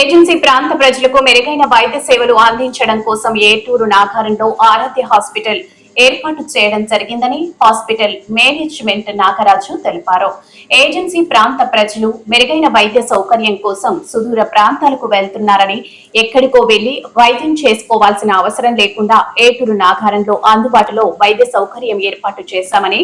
Agency ప్రాంత ప్రజలకు మెరుగైన వైద్య సేవలు అందించడం కోసం ఏటూరు నాగారంలో ఆరాధ్య హాస్పిటల్ ఏర్పాటు చేయడం జరిగిందని హాస్పిటల్ మేనేజ్మెంట్ నాగరాజు తెలిపారు. ఏజెన్సీ ప్రాంత ప్రజలు మెరుగైన వైద్య సౌకర్యం కోసం సుదూర ప్రాంతాలకు వెళ్తున్నారని ఎక్కడికో వెళ్ళి వైద్యం చేసుకోవాల్సిన అవసరం లేకుండా ఏటూరు నాగారంలో అందుబాటులో వైద్య సౌకర్యం ఏర్పాటు చేశామని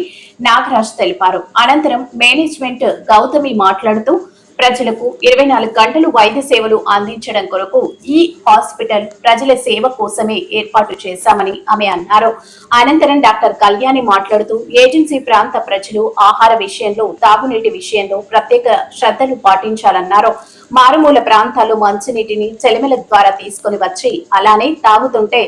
నాగరాజు తెలిపారు. అనంతరం మేనేజ్మెంట్ గౌతమి మాట్లాడుతూ ప్రజలకు ఇరవై నాలుగు గంటలు వైద్య సేవలు అందించడం కొరకు ఈ హాస్పిటల్ ప్రజల సేవ కోసమే ఏర్పాటు చేశామని ఆమె అన్నారు. అనంతరం డాక్టర్ కళ్యాణి మాట్లాడుతూ ఏజెన్సీ ప్రాంత ప్రజలు ఆహార విషయంలో తాగునీటి విషయంలో ప్రత్యేక శ్రద్ధలు పాటించాలన్నారు. మారుమూల ప్రాంతాల్లో మంచినీటిని చెలిమెల ద్వారా తీసుకొని వచ్చి అలానే తాగుతుంటే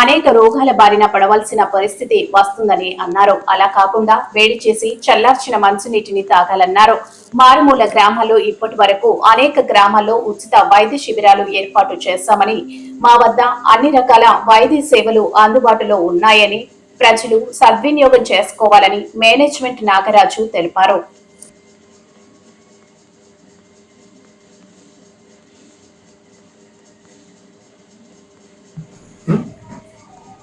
అనేక రోగాల బారిన పడవలసిన పరిస్థితి వస్తుందని అన్నారు. అలా కాకుండా వేడి చేసి చల్లార్చిన మంచినీటిని తాగాలన్నారు. మారుమూల గ్రామాల్లో ఇప్పటి వరకు అనేక గ్రామాల్లో ఉచిత వైద్య శిబిరాలు ఏర్పాటు చేశామని మా వద్ద అన్ని రకాల వైద్య సేవలు అందుబాటులో ఉన్నాయని ప్రజలు సద్వినియోగం చేసుకోవాలని మేనేజ్మెంట్ నాగరాజు తెలిపారు.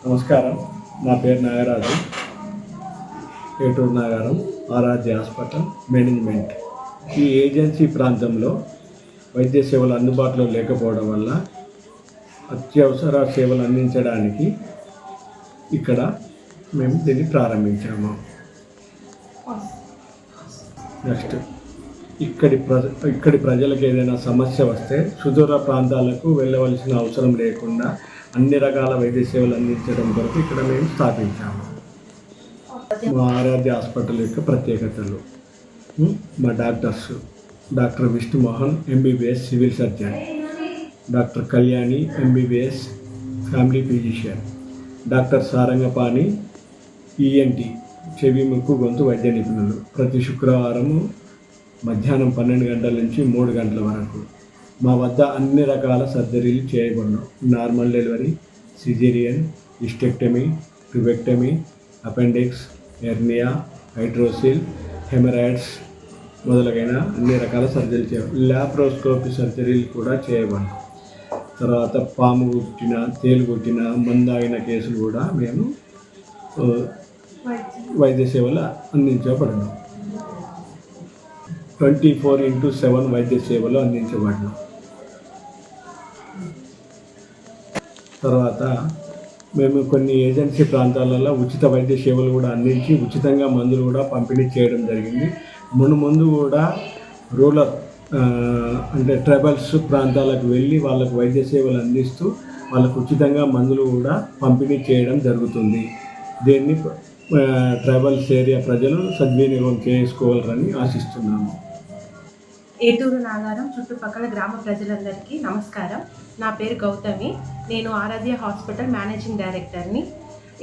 నమస్కారం. నా పేరు Nagaraju. Eturu Nagaram Aradhya hospital management. ఈ ఏజెన్సీ ప్రాంతంలో వైద్య సేవలు అందుబాటులో లేకపోవడం వల్ల అత్యవసర సేవలు అందించడానికి ఇక్కడ మేము దీన్ని ప్రారంభించాము. నెక్స్ట్ ఇక్కడి ప్రజ ఇక్కడి ప్రజలకు ఏదైనా సమస్య వస్తే సుదూర ప్రాంతాలకు వెళ్ళవలసిన అవసరం లేకుండా అన్ని రకాల వైద్య సేవలు అందించడం కొరకు ఇక్కడ మేము స్థాపించాము. మా ఆరాధ్య హాస్పిటల్ యొక్క ప్రత్యేకతలు. మా doctors doctor Vishnumohan MBBS civil surgeon doctor Kalyani MBBS family physician doctor Sarangapani ENT చెవి ముక్కు గొంతు వైద్య నిపుణులు. ప్రతి శుక్రవారము మధ్యాహ్నం పన్నెండు గంటల నుంచి మూడు గంటల వరకు మా వద్ద అన్ని రకాల సర్జరీలు చేయబడను normal delivery caesarean hysterectomy tubectomy appendix hernia hydrocele haemorrhoids మొదలైన అన్ని రకాల సర్జరీలు చేయ ల్యాప్రోస్కోపీ సర్జరీలు కూడా చేయబడను తర్వాత పాము కుట్టిన తేలు కుట్టిన మందాగిన కేసులు కూడా మేము వైద్య సేవలు అందించబడినాం ట్వంటీ ఫోర్ ఇంటూ సెవెన్ వైద్య సేవలు అందించబడినాం తర్వాత మేము కొన్ని ఏజెన్సీ ప్రాంతాలలో ఉచిత వైద్య సేవలు కూడా అందించి ఉచితంగా మందులు కూడా పంపిణీ చేయడం జరిగింది. మును ముందు కూడా రూరల్ అంటే ట్రైబల్స్ ప్రాంతాలకు వెళ్ళి వాళ్ళకు వైద్య సేవలు అందిస్తూ వాళ్ళకు ఉచితంగా మందులు కూడా పంపిణీ చేయడం జరుగుతుంది. దీన్ని ట్రైబల్స్ ఏరియా ప్రజలు సద్వినియోగం చేసుకోవాలని ఆశిస్తున్నాము. ఏటూరు నాగారం చుట్టుపక్కల గ్రామ ప్రజలందరికీ నమస్కారం. నా పేరు గౌతమి. నేను ఆరాధ్య హాస్పిటల్ మేనేజింగ్ డైరెక్టర్ని.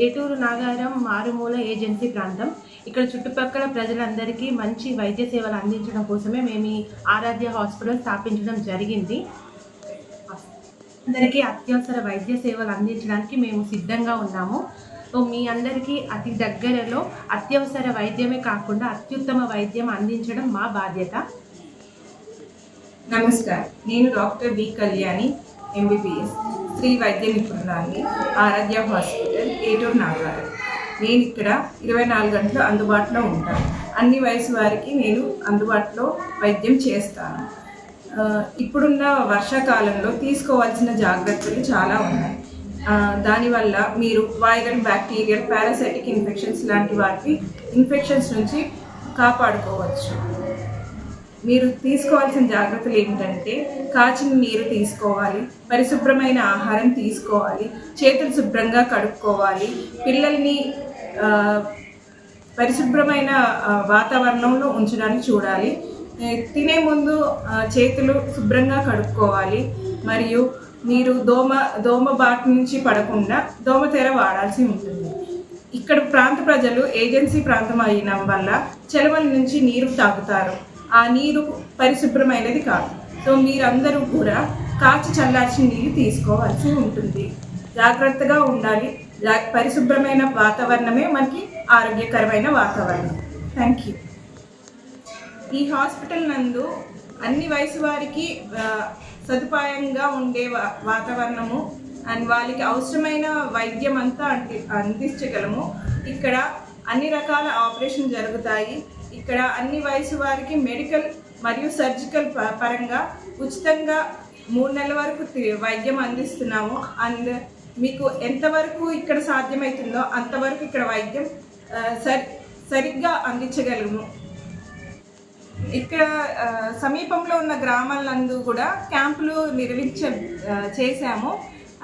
ఏటూరు నాగారం మారుమూల ఏజెన్సీ ప్రాంతం. ఇక్కడ చుట్టుపక్కల ప్రజలందరికీ మంచి వైద్య సేవలు అందించడం కోసమే మేము ఈ ఆరాధ్య హాస్పిటల్ స్థాపించడం జరిగింది. అందరికీ అత్యవసర వైద్య సేవలు అందించడానికి మేము సిద్ధంగా ఉన్నాము. సో మీ అందరికీ అతి దగ్గరలో అత్యవసర వైద్యమే కాకుండా అత్యుత్తమ వైద్యం అందించడం మా బాధ్యత. నమస్కారం. నేను డాక్టర్ వి కళ్యాణి ఎంబీబీఎస్ స్త్రీ వైద్య నిపుణురాన్ని ఆరాధ్య హాస్పిటల్ ఏటూరు నాగారం. నేను ఇక్కడ ఇరవై నాలుగు గంటలు అందుబాటులో ఉంటాను. అన్ని వయసు వారికి నేను అందుబాటులో వైద్యం చేస్తాను. ఇప్పుడున్న వర్షాకాలంలో తీసుకోవాల్సిన జాగ్రత్తలు చాలా ఉన్నాయి. దానివల్ల మీరు వైరల్ బ్యాక్టీరియల్ పారాసైటిక్ ఇన్ఫెక్షన్స్ లాంటి వాటి ఇన్ఫెక్షన్స్ నుంచి కాపాడుకోవచ్చు. మీరు తీసుకోవాల్సిన జాగ్రత్తలు ఏమిటంటే కాచిన నీరు తీసుకోవాలి పరిశుభ్రమైన ఆహారం తీసుకోవాలి చేతులు శుభ్రంగా కడుక్కోవాలి. పిల్లల్ని పరిశుభ్రమైన వాతావరణంలో ఉంచడానికి చూడాలి. తినే ముందు చేతులు శుభ్రంగా కడుక్కోవాలి. మరియు మీరు దోమ దోమ బాటి నుంచి పడకుండా దోమ తెర వాడాల్సి ఉంటుంది. ఇక్కడ ప్రాంత ప్రజలు ఏజెన్సీ ప్రాంతం అయిన వల్ల చెలవల నుంచి నీరు తాగుతారు. ఆ నీరు పరిశుభ్రమైనది కాదు. సో మీరందరూ కూడా కాచి చల్లార్చిన నీరు తీసుకోవాల్సి ఉంటుంది. జాగ్రత్తగా ఉండాలి. పరిశుభ్రమైన వాతావరణమే మనకి ఆరోగ్యకరమైన వాతావరణం. థ్యాంక్ యూ ఈ హాస్పిటల్ నందు అన్ని వయసు వారికి సదుపాయంగా ఉండే వా- వాతావరణము అండ్ వాళ్ళకి అవసరమైన వైద్యం అంతా అంది అందించగలము. ఇక్కడ అన్ని రకాల ఆపరేషన్ జరుగుతాయి. ఇక్కడ అన్ని వయసు వారికి మెడికల్ మరియు సర్జికల్ ప- పరంగా ఉచితంగా మూడు నెలల వరకు వైద్యం అందిస్తున్నాము. అండ్ మీకు ఎంతవరకు ఇక్కడ సాధ్యమవుతుందో అంతవరకు ఇక్కడ వైద్యం సరి సరిగ్గా అందించగలము. ఇక్కడ సమీపంలో ఉన్న గ్రామాలందు కూడా క్యాంపులు నిర్వహించ చేశాము.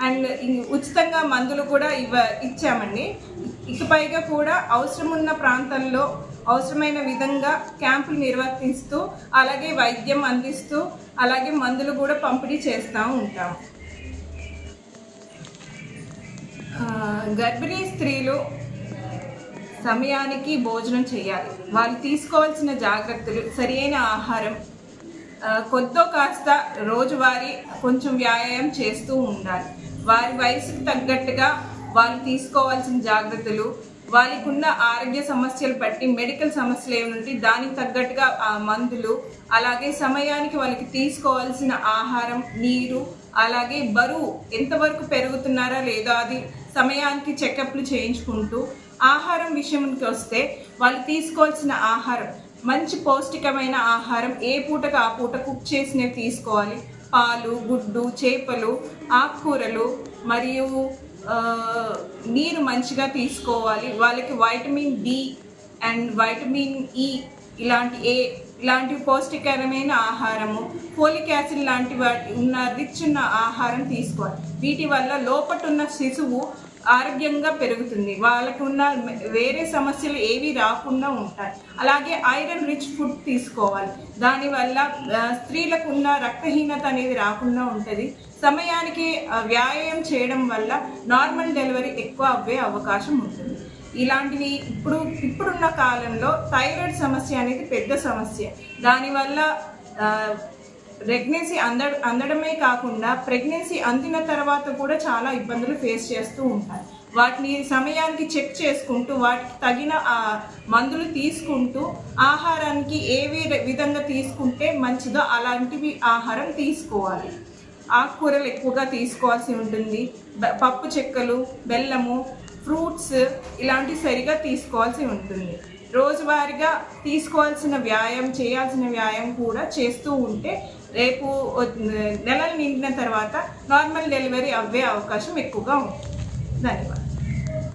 అండ్ ఉచితంగా మందులు కూడా ఇవ్వ ఇచ్చామండి. ఇకపైగా కూడా అవసరం ఉన్న ప్రాంతాల్లో అవసరమైన విధంగా క్యాంపులు నిర్వర్తిస్తూ అలాగే వైద్యం అందిస్తూ అలాగే మందులు కూడా పంపిణీ చేస్తూ ఉంటాం. గర్భిణీ స్త్రీలు సమయానికి భోజనం చేయాలి. వాళ్ళు తీసుకోవాల్సిన జాగ్రత్తలు సరియైన ఆహారం కొద్దో కాస్త రోజువారీ కొంచెం వ్యాయామం చేస్తూ ఉండాలి. వారి వయసుకు తగ్గట్టుగా వాళ్ళు తీసుకోవాల్సిన జాగ్రత్తలు వాళ్ళకి ఉన్న ఆరోగ్య సమస్యలు బట్టి మెడికల్ సమస్యలు ఏమిటి దానికి తగ్గట్టుగా మందులు అలాగే సమయానికి వాళ్ళకి తీసుకోవాల్సిన ఆహారం నీరు అలాగే బరువు ఎంతవరకు పెరుగుతున్నారా లేదో అది సమయానికి చెకప్లు చేయించుకుంటూ ఆహారం విషయానికి వస్తే వాళ్ళు తీసుకోవాల్సిన ఆహారం మంచి పౌష్టికమైన ఆహారం ఏ పూటకు ఆ పూట కుక్ చేసినవి తీసుకోవాలి. పాలు గుడ్డు చేపలు ఆకుకూరలు మరియు నీరు మంచిగా తీసుకోవాలి. వాళ్ళకి vitamin D and vitamin E ఇలాంటి ఏ ఇలాంటి పౌష్టికరమైన ఆహారము ఫోలిక్ యాసిడ్ లాంటి వాటి ఉన్న రిచ్ ఉన్న ఆహారం తీసుకోవాలి. వీటి వల్ల లోపట ఉన్న శిశువు ఆరోగ్యంగా పెరుగుతుంది. వాళ్ళకు ఉన్న వేరే సమస్యలు ఏవి రాకుండా ఉంటాయి. అలాగే ఐరన్ రిచ్ ఫుడ్ తీసుకోవాలి. దానివల్ల స్త్రీలకు ఉన్న రక్తహీనత అనేది రాకుండా ఉంటుంది. సమయానికి వ్యాయామం చేయడం వల్ల నార్మల్ డెలివరీ ఎక్కువ అవ్వే అవకాశం ఉంటుంది. ఇలాంటివి ఇప్పుడు ఇప్పుడున్న కాలంలో థైరాయిడ్ సమస్య అనేది పెద్ద సమస్య. దానివల్ల ప్రెగ్నెన్సీ అంద అందడమే కాకుండా ప్రెగ్నెన్సీ అందిన తర్వాత కూడా చాలా ఇబ్బందులు ఫేస్ చేస్తూ ఉంటాయి వాటిని సమయానికి చెక్ చేసుకుంటూ వాటికి తగిన మందులు తీసుకుంటూ ఆహారానికి ఏవి విధంగా తీసుకుంటే మంచిదో అలాంటివి ఆహారం తీసుకోవాలి. ఆకుకూరలు ఎక్కువగా తీసుకోవాల్సి ఉంటుంది. పప్పు చెక్కలు బెల్లము ఫ్రూట్స్ ఇలాంటివి సరిగా తీసుకోవాల్సి ఉంటుంది. రోజువారీగా తీసుకోవాల్సిన వ్యాయామం చేయాల్సిన వ్యాయామం కూడా చేస్తూ ఉంటే రేపు నెలలు నిండిన తర్వాత నార్మల్ డెలివరీ అవ్వే అవకాశం ఎక్కువగా ఉంటుంది. ధన్యవాదాలు.